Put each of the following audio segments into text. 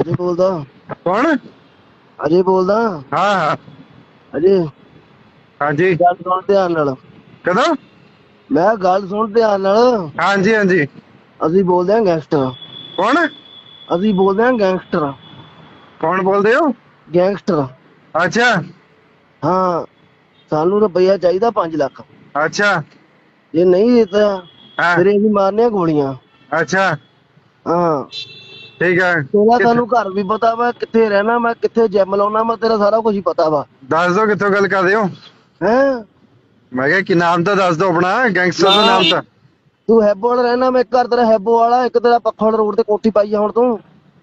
ਅਜੇ ਬੋਲਦਾ। ਕੌਣ? ਅਜੇ ਬੋਲਦਾ। ਹਾਂ ਹਾਂ। ਅਜੇ। ਹਾਂਜੀ। ਗੱਲ ਸੁਣ ਧਿਆਨ ਨਾਲ। ਕਦੋਂ? ਮੈਂ ਗੱਲ ਸੁਣ ਧਿਆਨ ਨਾਲ। ਹਾਂਜੀ ਹਾਂਜੀ। ਅਸੀਂ ਬੋਲਦੇ ਹਾਂ ਗੈਂਗਸਟਰ। ਕੌਣ? ਅਸੀਂ ਬੋਲਦੇ ਹਾਂ ਗੈਂਗਸਟਰ। ਕੌਣ ਬੋਲਦੇ ਹੋ? ਗੈਂਗਸਟਰ। ਅੱਛਾ। ਹਾਂ ਸਾਨੂੰ ਰੁਪਈਆ ਚਾਹੀਦਾ 5 ਲੱਖ। ਅੱਛਾ। ਜੇ ਨਹੀਂ ਦਿੱਤਾ ਹਾਂ। ਅਸੀਂ ਮਾਰਨੇ ਗੋਲੀਆਂ। ਅੱਛਾ। ਹਾਂ। ਠੀਕ ਹੈ। ਤੇਰਾ ਤੁਹਾਨੂੰ ਘਰ ਵੀ ਪਤਾ ਵਾ ਕਿੱਥੇ ਰਹਿਣਾ ਮੈਂ ਕਿੱਥੇ ਜਿਮ ਲਾਉਣਾ ਮੈਂ ਤੇਰਾ ਸਾਰਾ ਕੁਝ ਹੀ ਪਤਾ ਵਾ। ਦੱਸ ਦਿਓ ਕਿੱਥੋਂ ਗੱਲ ਕਰਦੇ ਹੋ? ਹੈ? ਮੈਂ ਕਿਹਾ ਕੀ ਨਾਮ ਤਾਂ ਦੱਸ ਦਿਓ ਆਪਣਾ ਗੈਂਗਸਟਰ ਦਾ ਨਾਮ ਤਾਂ। ਤੂੰ ਹੈਬੋ ਵਾਲਾ ਰਹਿਣਾ ਮੈਂ ਇੱਕ ਘਰ ਤੇਰਾ ਹੈਬੋ ਵਾਲਾ ਇੱਕ ਤੇਰਾ ਪੱਖੋੜ ਰੋਡ ਤੇ ਕੋਠੀ ਪਾਈ ਆ ਹੁਣ ਤੂੰ।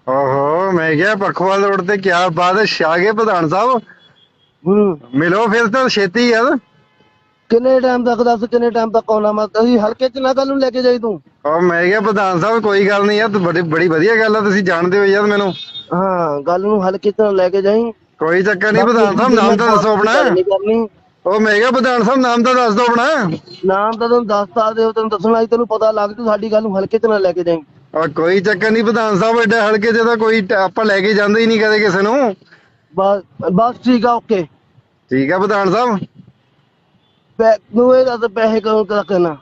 ਓਹੋ ਮੈਂ ਕਿਹਾ ਪਖਵਾਲ ਰੋਡ ਤੇ ਕੀ ਬਾਤ ਹੈ ਸ਼ਾਗੇ ਪ੍ਰਧਾਨ ਸਾਹਿਬ। ਮਿਲੋ ਫਿਰ ਤਾਂ ਛੇਤੀ ਯਾਰ ਕਿੰਨੇ ਟਾਈਮ ਤੱਕ ਦੱਸ ਕਿੰਨੇ ਟਾਈਮ ਤੱਕ ਆਉਣਾ ਮੈਂ ਅਸੀਂ ਹਲਕੇ ਚ ਨਾ ਕੱਲ ਨੂੰ ਲੈ ਕੇ ਜਾਈ ਤੂੰ। ਉਹ ਮੈਂ ਕਿਹਾ ਪ੍ਰਧਾਨ ਸਾਹਿਬ ਕੋਈ ਗੱਲ ਨਹੀਂ ਯਾਰ ਤੂੰ ਬੜੀ ਬੜੀ ਵਧੀਆ ਗੱਲ ਆ ਤੁਸੀਂ ਜਾਣਦੇ ਹੋ ਯਾਰ ਮੈਨੂੰ। ਹਾਂ ਗੱਲ ਨੂੰ ਹਲਕੇ ਨਾ ਲੈ ਕੇ ਜਾਈ? ਕੋਈ ਚੱਕਰ ਨਹੀਂ ਪ੍ਰਧਾਨ ਸਾਹਿਬ ਨਾਮ ਤਾਂ ਦੱਸੋ ਆਪਣਾ। ਉਹ ਮੈਂ ਕਿਹਾ ਪ੍ਰਧਾਨ ਸਾਹਿਬ ਨਾਮ ਤਾਂ ਦੱਸ ਦਿਓ ਆਪਣਾ। ਨਾਮ ਤਾਂ ਤੈਨੂੰ ਦੱਸਤਾ ਦਿਓ ਤੈਨੂੰ ਦੱਸਣਾ ਸੀ ਤੈਨੂੰ ਪਤਾ ਲੱਗ ਤੂੰ ਸਾਡੀ ਗੱਲ ਨੂੰ ਹਲਕੇ ਚ ਨਾ ਲੈ ਕੇ ਜਾਈ। ਉਹ ਕੋਈ ਚੱਕਰ ਨਹੀਂ ਪ੍ਰਧਾਨ ਸਾਹਿਬ ਐਡਾ ਹਲਕੇ 'ਚ ਤਾਂ ਕੋਈ ਟ- ਆਪਾਂ ਲੈ ਕੇ ਜਾਂਦੇ ਹੀ ਨਹੀਂ ਕਦੇ ਕਿਸੇ ਨੂੰ। ਬਸ ਬਸ ਠੀਕ ਆ ਓਕੇ। ਠੀਕ ਆ ਪ੍ਰਧਾਨ ਸਾਹਿਬ। ਪੈ ਨੂੰ ਇਹ ਦੱਸ ਪੈਸੇ ਕਦੋਂ ਤੱਕ ਕਰਨਾ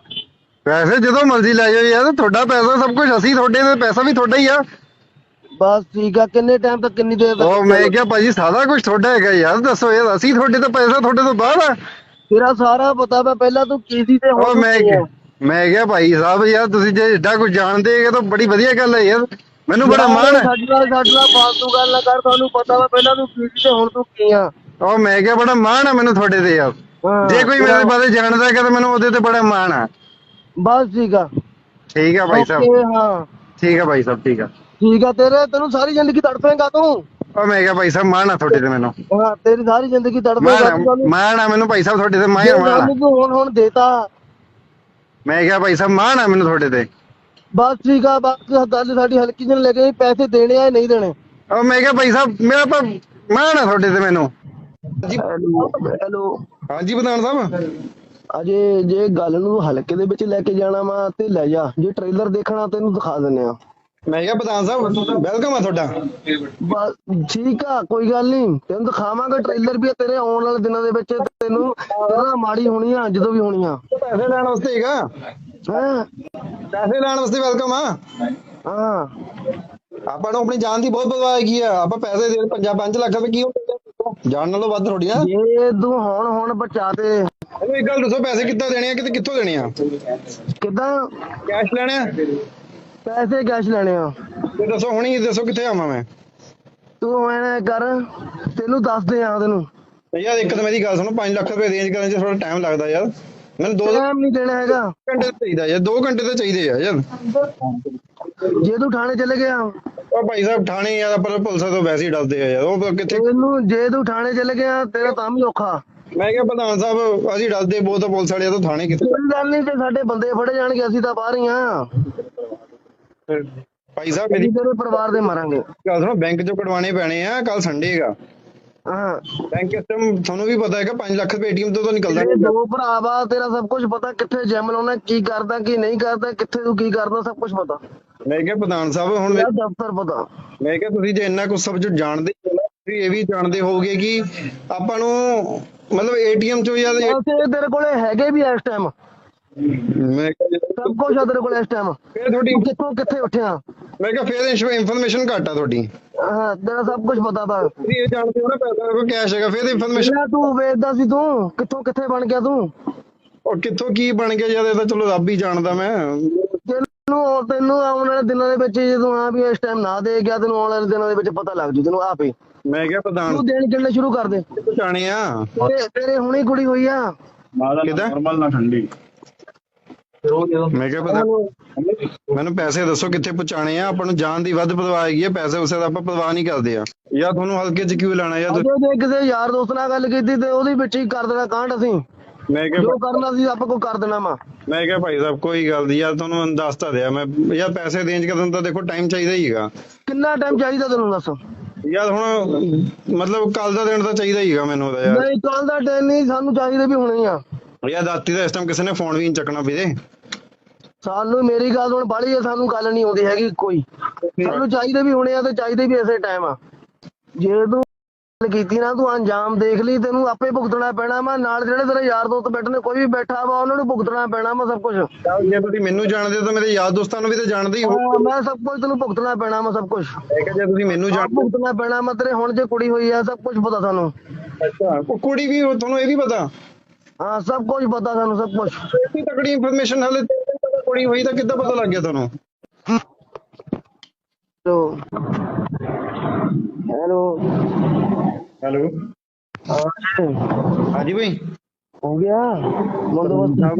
ਪੈਸੇ ਜਦੋਂ ਮਰਜ਼ੀ ਲੈ ਜਾਓ ਯਾਰ ਤੁਹਾਡਾ ਪੈਸਾ ਸਭ ਕੁਝ ਅਸੀਂ ਤੁਹਾਡੇ ਤੇ ਪੈਸਾ ਵੀ ਤੁਹਾਡਾ ਹੀ ਆ। ਬਸ ਠੀਕ ਆ ਕਿੰਨੇ ਟਾਈਮ ਤੱਕ ਕਿੰਨੀ ਦੇਰ ਉਹ ਤੱਕ ਮੈਂ ਕਿਹਾ ਭਾਜੀ ਸਾਰਾ ਕੁਝ ਤੁਹਾਡਾ ਹੈਗਾ ਯਾਰ ਦੱਸੋ ਯਾਰ ਅਸੀਂ ਤੁਹਾਡੇ ਤੋਂ ਪੈਸਾ ਤੁਹਾਡੇ ਤੋਂ ਬਾਹਰ ਆ। ਤੇਰਾ ਸਾਰਾ ਪਤਾ ਵਾ ਪਹਿਲਾਂ ਤੂੰ ਕੀ ਸੀ ਤੇ ਉਹ ਮੈਂ ਆ। ਕਿਹਾ- ਮੈਂ ਕਿਹਾ ਭਾਈ ਸਾਹਿਬ ਯਾਰ ਤੁਸੀਂ ਜੇ ਏਡਾ ਕੁਝ ਜਾਣਦੇ ਹੈਗੇ ਤਾਂ ਬੜੀ ਵਧੀਆ ਗੱਲ ਹੈ ਯਾਰ। ਮੈਨੂੰ ਬੜਾ ਮਾਣ ਹੈ। ਸਾਡੇ ਨਾਲ ਸਾਡੇ ਨਾਲ ਫਾਲਤੂ ਗੱਲ ਨਾ ਕਰ ਤੁਹਾਨੂੰ ਪਤਾ ਵਾ ਪਹਿਲਾਂ ਤੂੰ ਕੀ ਸੀ ਤੇ ਹੁਣ ਤੂੰ ਕੀ ਆ। ਉਹ ਮੈਂ ਕਿਹਾ ਬੜਾ ਮਾਣ ਹੈ ਮੈਨੂੰ ਤੁਹਾਡੇ ਤੇ ਯਾਰ। ਹਾਂ, ਜੇ ਕੋਈ ਮੇਰੇ ਬਾਰੇ ਜਾਣਦਾ ਹੈਗਾ ਤਾਂ ਮੈਨੂੰ ਉਹਦੇ ਤੇ ਬੜਾ ਮਾਣ ਆ ਬਸ ਠੀਕ ਆ। ਠੀਕ ਆ ਭਾਈ ਸਾਹਿਬ। ਓਕੇ ਹਾਂ। ਠੀਕ ਆ ਭਾਈ ਸਾਹਿਬ ਠੀਕ ਆ। ਠੀਕ ਆ ਤੇਰੇ ਤੈਨੂੰ ਸਾਰੀ ਜ਼ਿੰਦਗੀ ਤੜਪੇਗਾ ਤੂੰ। ਉਹ ਮੈਂ ਕਿਹਾ ਭਾਈ ਸਾਹਿਬ ਮਾਣ ਆ ਤੁਹਾਡੇ ਤੇ ਮੈਨੂੰ। ਹਾਂ ਤੇਰੀ ਸਾਰੀ ਜ਼ਿੰਦਗੀ ਮਾਣ ਤੜਪੇਗਾ ਆ- ਤੂੰ ਸਾਨੂੰ- ਮਾਣ ਆ ਮੈਨੂੰ ਭਾਈ ਸਾਹਿਬ ਤੁਹਾਡੇ ਤੇ ਮਾਣ ਆ, ਮਾਣ ਆ। ਹੁਣ ਹੁਣ ਦੇਤਾ। ਮੈਂ ਕਿਹਾ ਭਾਈ ਸਾਹਿਬ ਮਾਣ ਆ ਮੈਨੂੰ ਤੁਹਾਡੇ ਤੇ। ਬਸ ਠੀਕ ਆ ਬਸ ਗੱਲ ਸਾਡੀ ਹਲਕੀ ਜਿਹੀ ਲੈ ਕੇ ਪੈਸੇ ਦੇਣੇ ਆ ਨਹੀਂ ਦੇਣੇ। ਉਹ ਮੈਂ ਕਿਹਾ ਭਾਈ ਸਾਹਿਬ ਮੇਰਾ ਤਾਂ ਮਾਣ ਆ ਤੁਹਾਡੇ ਤੇ ਮੈਨੂੰ। ਹੈਲੋ। ਹਾਂਜੀ ਪ੍ਰਧਾਨ ਸਾਹਿਬ। ਅਜੇ ਜੇ ਗੱਲ ਨੂੰ ਹਲਕੇ ਦੇ ਵਿੱਚ ਲੈ ਕੇ ਜਾਣਾ ਵਾ ਤੇ ਲੈ ਜਾ। ਜੇ ਟ੍ਰੇਲਰ ਦੇਖਣਾ ਤੈਨੂੰ ਦਿਖਾ ਦਿੰਨੇ ਆ। ਮੈਂ ਕਿਹਾ ਪ੍ਰਧਾਨ ਸਾਹਿਬ ਵੈਲਕਮ ਆ ਤੁਹਾਡਾ। ਠੀਕ ਆ ਕੋਈ ਗੱਲ ਨਹੀਂ ਤੈਨੂੰ ਦਿਖਾਵਾਂਗਾ ਟ੍ਰੇਲਰ ਵੀ ਆ ਤੇਰੇ ਆਉਣ ਵਾਲੇ ਦਿਨਾਂ ਦੇ ਵਿੱਚ। ਤੈਨੂੰ ਤੇਰਾ ਮਾੜੀ ਹੋਣੀ ਆ ਜਦੋਂ ਵੀ ਹੋਣੀ ਆ। ਪੈਸੇ ਲੈਣ ਵਾਸਤੇ ਹੈਗਾ ਹੈਂ? ਪੈਸੇ ਲੈਣ ਵਾਸਤੇ ਵੈਲਕਮ ਆ। ਹਾਂ। ਆਪਾਂ ਨੂੰ ਆਪਣੀ ਜਾਨ ਦੀ ਬਹੁਤ ਪਰਵਾਹ ਹੈਗੀ ਆ। ਆਪਾਂ ਪੈਸੇ ਦੇ 5 ਲੱਖ ਰੁਪਏ ਕੀ ਹੁੰਦੇ ਜਾਨ ਨਾਲੋਂ ਵੱਧ ਥੋੜੀ ਨਾ ਜੇ ਤੂੰ ਹੁਣ ਹੁਣ ਬਚਾ ਦੇ। ਮੈਨੂੰ ਇੱਕ ਗੱਲ ਦੱਸੋ ਪੈਸੇ ਕਿੱਦਾਂ ਦੇਣੇ ਆ ਕਿਤੇ ਕਿੱਥੋਂ ਦੇਣੇ ਆ? ਕਿਦਾਂ? ਕੈਸ਼ ਲੈਣੇ ਆ? ਪੈਸੇ ਕੈਸ਼ ਲੈਣੇ ਆ। ਤੇ ਦੱਸੋ ਹੁਣੀ ਦੱਸੋ ਕਿੱਥੇ ਆਵਾਂ ਮੈਂ? ਤੂੰ ਐਂ ਕਰ ਤੈਨੂੰ ਦੱਸਦੇ ਆ ਤੈਨੂੰ। ਯਾਰ ਇੱਕ ਤਾਂ ਮੇਰੀ ਗੱਲ ਸੁਣੋ 5 ਲੱਖ ਰੁਪਏ ਰੇਂਜ ਕਰਨ 'ਚ ਥੋੜਾ ਟਾਈਮ ਲੱਗਦਾ ਯਾਰ। ਮੈਨੂੰ 2 ਟਾਈਮ ਨਹੀਂ ਦੇਣਾ ਹੈਗਾ। ਘੰਟੇ ਚਾਹੀਦਾ ਯਾਰ 2 ਘੰਟੇ ਤਾਂ ਚਾਹੀਦੇ ਆ ਯਾਰ। ਜੇ ਤੂੰ ਥਾਣੇ ਚਲੇ ਗਿਆ। ਉਹ ਭਾਈ ਸਾਹਿਬ ਥਾਣੇ ਯਾਰ ਆਪਾਂ ਪੁਲਿਸ ਤੋਂ ਵੈਸੇ ਹੀ ਡਰਦੇ ਆ ਯਾਰ ਉਹ ਕਿੱਥੇ ਤੈਨੂੰ ਜੇ ਤੂੰ ਥਾਣੇ ਚਲੇ ਗਿਆ ਤੇਰਾ ਤਾਂ ਵੀ ਔਖਾ। ਮੈਂ ਕਿਹਾ ਪ੍ਰਧਾਨ ਸਾਹਿਬ ਅਸੀਂ ਡਰਦੇ ਬਹੁਤ ਆ ਪੁਲਿਸ ਵਾਲਿਆਂ ਤੋਂ ਥਾਣੇ ਕਿੱਥੇ? ਕੋਈ ਗੱਲ ਨਹੀਂ ਤੇ ਸਾਡੇ ਬੰਦੇ ਫੜੇ ਜਾਣਗੇ ਅਸੀਂ ਤਾਂ ਬਾਹਰ ਹੀ ਆ। ਭਾਈ ਸਾਹਿਬ ਅਸੀਂ ਮੇਰੀ ਤੇਰੇ ਪਰਿਵਾਰ ਦੇ ਮਾਰਾਂਗੇ। ਗੱਲ ਸੁਣੋ ਬੈਂਕ ਚੋਂ ਕਢਵਾਣੇ ਪੈਣੇ ਆ ਕੱਲ ਸੰਡੇ ਹੈਗਾ। ਹਾਂ। ਬੈਂਕ ਸਿਸਟਮ ਤੁਹਾਨੂੰ ਵੀ ਪਤਾ ਹੈਗਾ 5 ਲੱਖ ਰੁਪਏ ਏਟੀਐਮ ਤੋਂ ਤਾਂ ਨਿਕਲਦਾ ਤੇਰੇ ਨਹੀਂ। ਦੋ ਭਰਾ ਵਾ ਤੇਰਾ ਸਭ ਕੁਝ ਪਤਾ ਕਿੱਥੇ ਜਿਮ ਲਾਉਣਾ ਕੀ ਕਰਦਾ ਕੀ ਨਹੀਂ ਕਰਦਾ ਕਿੱਥੇ ਤੂੰ ਕੀ ਕਰਦਾ ਸਭ ਕੁਝ ਪਤਾ। ਮੈਂ ਕਿਹਾ ਪ੍ਰਧਾਨ ਸਾਹਿਬ ਹੁਣ ਤੇਰਾ ਮੈਂ- ਦਫ਼ਤਰ ਪਤਾ। ਮੈਂ ਕਿਹਾ ਤੁਸੀਂ ਜੇ ਇੰਨਾ ਕੁਝ ਸਭ ਜੋ ਜਾਣਦੇ ਹੀ ਹੋ ਨਾ, ਤੁਸੀਂ ਇਹ ਵੀ ਜਾਣਦੇ ਹੋਵੋਗੇ ਕਿ ਆਪਾਂ ਨੂੰ ਮਤਲਬ ਏਟੀਐਮ ਚੋਂ ਪੈਸੇ ਤੇਰੇ ਕੋਲੇ ਹੈਗੇ ਵੀ ਇਸ ਟਾਈਮ ਮੈਂ ਕਿਹਾ ਜੇ- ਸਭ ਕੁਝ ਆ ਤੇਰੇ ਕੋਲੇ ਇਸ ਟਾਈਮ ਫਿਰ ਤੁਹਾਡੀ ਤੂੰ ਕਿੱਥੋਂ ਕਿੱਥੇ ਉੱਠਿਆ? ਮੈਂ ਕਿਹਾ ਫਿਰ ਇਨਫੋਰਮੇਸ਼ਨ ਘੱਟ ਆ ਤੁਹਾਡੀ। ਹਾਂ ਤੇਰਾ ਸਭ ਕੁਝ ਪਤਾ ਵਾ ਤੁਸੀਂ ਇਹ ਜਾਣਦੇ ਹੋ ਨਾ ਪੈਸਾ ਕੋਈ ਕੈਸ਼ ਹੈਗਾ ਫਿਰ ਇਨਫੋਰਮੇਸ਼ਨ ਪਹਿਲਾਂ ਤੂੰ ਵੇਚਦਾ ਸੀ ਤੂੰ ਕਿੱਥੋਂ ਕਿੱਥੇ ਬਣ ਗਿਆ ਤੂੰ? ਉਹ ਕਿੱਥੋਂ ਕੀ ਬਣ ਗਿਆ ਯਾਰ ਇਹ ਤਾਂ ਚਲੋ ਰੱਬ ਹੀ ਜਾਣਦਾ ਮੈਂ। ਤੈਨੂੰ ਤੈਨੂੰ ਆਉਣ ਵਾਲੇ ਦਿਨਾਂ ਦੇ ਵਿੱਚ ਜਦੋਂ ਆ ਵੀ ਇਸ ਟਾਈਮ ਨਾ ਦੇ ਗਿਆ ਤੈਨੂੰ ਆਉਣ ਵਾਲੇ ਦਿਨਾਂ ਦੇ ਵਿੱਚ ਪਤਾ ਲੱਗ ਜੂ ਤੈਨੂੰ ਆਪੇ ਮੈਂ ਕਿਹਾ ਪ੍ਰਧਾਨ ਤੂੰ ਦੇਣ ਕਿੰਨੇ ਸ਼ੁਰੂ ਕਰ ਦੇ। ਜਾਣੇ ਆ। ਤੇਰੇ ਤੇਰੇ ਹੁਣੀ ਕੁੜੀ ਹੋਈ ਆ। ਕਿੱਦਾਂ? ਨਾਰਮਲ ਨਾ ਠੰਡੀ। ਮੈਂ ਕਿਹਾ ਪ੍ਰਧਾਨ ਮੈਨੂੰ ਪੈਸੇ ਦੱਸੋ ਕਿੱਥੇ ਪਹੁੰਚਾਣੇ ਆ। ਆਪਾਂ ਨੂੰ ਜਾਨ ਦੀ ਵੱਧ ਪਰਵਾਹ ਹੈਗੀ ਹੈ ਪੈਸੇ ਉਸੇ ਦਾ ਆਪਾਂ ਪਰਵਾਹ ਨਹੀਂ ਕਰਦੇ ਆ। ਯਾਰ ਤੁਹਾਨੂੰ ਹਲਕੇ ਚ ਕਿਉਂ ਲੈਣਾ ਯਾਰ ਤੁਸੀਂ- ਕਿਸੇ ਯਾਰ ਦੋਸਤ ਨਾਲ ਗੱਲ ਕੀਤੀ ਤੇ ਉਹਦੇ ਵਿੱਚ ਹੀ ਕਰ ਦੇਣਾ ਕਾਂਡ ਅਸੀਂ। ਮੈਂ ਕਿਹਾ ਜੋ ਕਰਨਾ ਸੀ ਆਪਾਂ ਕੋ ਕਰ ਦੇਣਾ ਵਾ। ਮੈਂ ਕਿਹਾ ਭਾਈ ਸਾਹਿਬ ਕੋਈ ਗੱਲ ਨਹੀਂ ਯਾਰ ਤੁਹਾਨੂੰ ਮੈਂ ਦੱਸਤਾ ਦਿਆ ਮੈਂ ਯਾਰ ਪੈਸੇ ਅਰੇਂਜ ਕਰਨ ਦਾ ਦੇਖੋ ਟਾਈਮ ਚਾਹੀਦਾ ਹੀ ਹੈਗਾ। ਕਿੰਨਾ ਟਾਈਮ ਚਾਹੀਦਾ ਤੈਨੂੰ ਦੱਸ? ਯਾਰ ਹੁਣ ਮਤਲਬ ਕੱਲ ਦਾ ਦਿਨ ਤਾਂ ਚਾਹੀਦਾ ਹੀ ਹੈਗਾ ਮੈਨੂੰ ਉਹਦਾ ਯਾਰ। ਨਹੀਂ ਕੱਲ ਦਾ ਟਾਈਮ ਨਹੀਂ ਸਾਨੂੰ ਚਾਹੀਦੇ ਵੀ ਹੁਣੇ ਹੀ ਆ। ਯਾਰ ਦਾਤੀ ਦਾ ਇਸ ਟਾਈਮ ਕਿਸੇ ਨੇ ਫੋਨ ਵੀ ਨਹੀਂ ਚੱਕਣਾ ਵੀਰੇ। ਸਾਨੂੰ ਮੇਰੀ ਗੱਲ ਹੁਣ ਬਾਲੀ ਆ ਸਾਨੂੰ ਗੱਲ ਨਹੀਂ ਆਉਂਦੀ ਹੈਗੀ ਕੋਈ। ਸਾਨੂੰ ਚਾਹੀਦੇ ਵੀ ਹੋਣੇ ਆ ਤੇ ਚਾਹੀਦੇ ਵੀ ਇਸੇ ਟਾਈਮ ਆ। ਜੇ ਤੂੰ ਕੀਤੀ ਨਾ ਤੂੰ ਅੰਜਾਮ ਦੇਖ ਲਈ ਤੈਨੂੰ ਆਪੇ ਭੁਗਤਣਾ ਪੈਣਾ ਵਾ ਨਾਲ ਜਿਹੜੇ ਤੇਰੇ ਯਾਰ ਦੋਸਤ ਬੈਠੇ ਨੇ ਕੋਈ ਵੀ ਬੈਠਾ ਵਾ ਉਹਨਾਂ ਨੂੰ ਭੁਗਤਣਾ ਪੈਣਾ ਵਾ ਸਭ ਕੁਝ ਜੇ ਤੁਸੀਂ ਮੈਨੂੰ ਜਾਣਦੇ ਹੋ ਤਾਂ ਮੇਰੇ ਯਾਰ ਦੋਸਤਾਂ ਨੂੰ ਵੀ ਤਾਂ ਜਾਣਦੇ ਹੀ ਹੋ। ਮੈਂ ਸਭ ਕੁਝ ਤੈਨੂੰ ਭੁਗਤਣਾ ਪੈਣਾ ਵਾ ਸਭ ਕੁਝ ਮੈਂ ਕਿਹਾ ਜੇ ਤੁਸੀਂ ਮੈਨੂੰ ਜਾਣਦੇ ਭੁਗਤਣਾ ਪੈਣਾ ਵਾ ਤੇਰੇ ਹੁਣ ਜੇ ਕੁੜੀ ਹੋਈ ਆ ਸਭ ਕੁਝ ਪਤਾ ਸਾਨੂੰ। ਅੱਛਾ ਉਹ ਕੁੜੀ ਵੀ ਤੁਹਾਨੂੰ ਇਹ ਵੀ ਪਤਾ? ਹਾਂ ਸਭ ਕੁਝ ਪਤਾ ਸਾਨੂੰ ਸਭ ਕੁਝ ਇਤਨੀ ਤਕੜੀ ਇਨਫੋਰਮੇਸ਼ਨ ਹਲੇ ਪਤਾ ਕੁੜੀ ਹੋਈ ਤਾਂ ਕਿੱਦਾਂ ਪਤਾ ਲੱਗ ਗਿਆ ਤੁਹਾਨੂੰ? ਹੈਲੋ। ਹੈਲੋ। ਹੈਲੋ। ਹਾਂਜੀ ਭਾਈ ਹੋ ਗਿਆ? ਬੰਦੋਬਸਤ ਸਭ